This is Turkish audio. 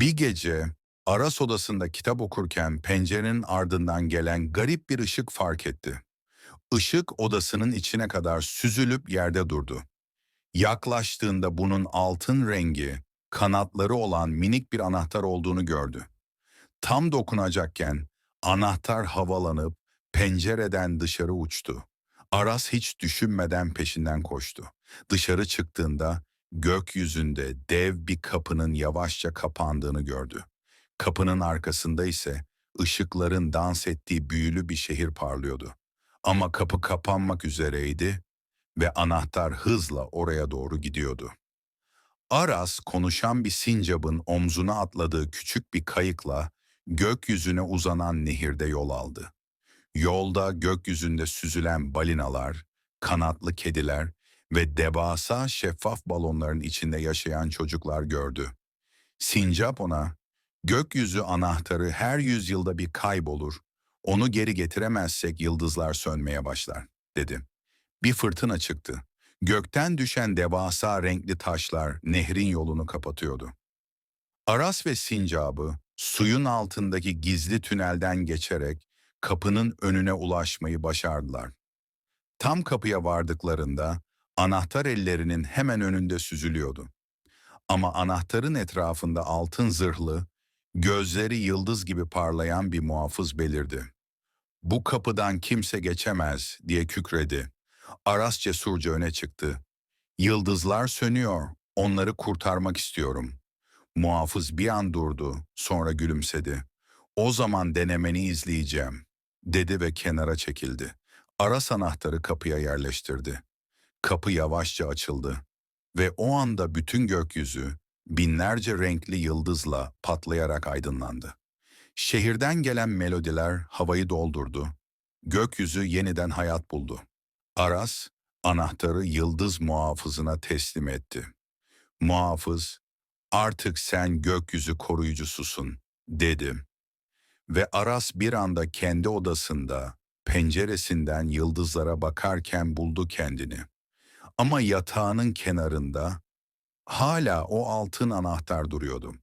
Bir gece Aras odasında kitap okurken pencerenin ardından gelen garip bir ışık fark etti. Işık odasının içine kadar süzülüp yerde durdu. Yaklaştığında bunun altın rengi, kanatları olan minik bir anahtar olduğunu gördü. Tam dokunacakken anahtar havalanıp pencereden dışarı uçtu. Aras hiç düşünmeden peşinden koştu. Dışarı çıktığında gökyüzünde dev bir kapının yavaşça kapandığını gördü. Kapının arkasında ise ışıkların dans ettiği büyülü bir şehir parlıyordu. Ama kapı kapanmak üzereydi ve anahtar hızla oraya doğru gidiyordu. Aras konuşan bir sincabın omzuna atladığı küçük bir kayıkla gökyüzüne uzanan nehirde yol aldı. Yolda gökyüzünde süzülen balinalar, kanatlı kediler ve devasa şeffaf balonların içinde yaşayan çocuklar gördü. Sincap ona, gökyüzü anahtarı her yüzyılda bir kaybolur, onu geri getiremezsek yıldızlar sönmeye başlar, dedi. Bir fırtına çıktı. Gökten düşen devasa renkli taşlar nehrin yolunu kapatıyordu. Aras ve Sincap'ı suyun altındaki gizli tünelden geçerek kapının önüne ulaşmayı başardılar. Tam kapıya vardıklarında anahtar ellerinin hemen önünde süzülüyordu. Ama anahtarın etrafında altın zırhlı, gözleri yıldız gibi parlayan bir muhafız belirdi. Bu kapıdan kimse geçemez diye kükredi. Aras cesurca öne çıktı. Yıldızlar sönüyor, onları kurtarmak istiyorum. Muhafız bir an durdu, sonra gülümsedi. O zaman denemeni izleyeceğim, dedi ve kenara çekildi. Aras anahtarı kapıya yerleştirdi. Kapı yavaşça açıldı ve o anda bütün gökyüzü binlerce renkli yıldızla patlayarak aydınlandı. Şehirden gelen melodiler havayı doldurdu. Gökyüzü yeniden hayat buldu. Aras, anahtarı yıldız muhafızına teslim etti. Muhafız, artık sen gökyüzü koruyucususun, dedi. Ve Aras bir anda kendi odasında, penceresinden yıldızlara bakarken buldu kendini. Ama yatağının kenarında hala o altın anahtar duruyordu.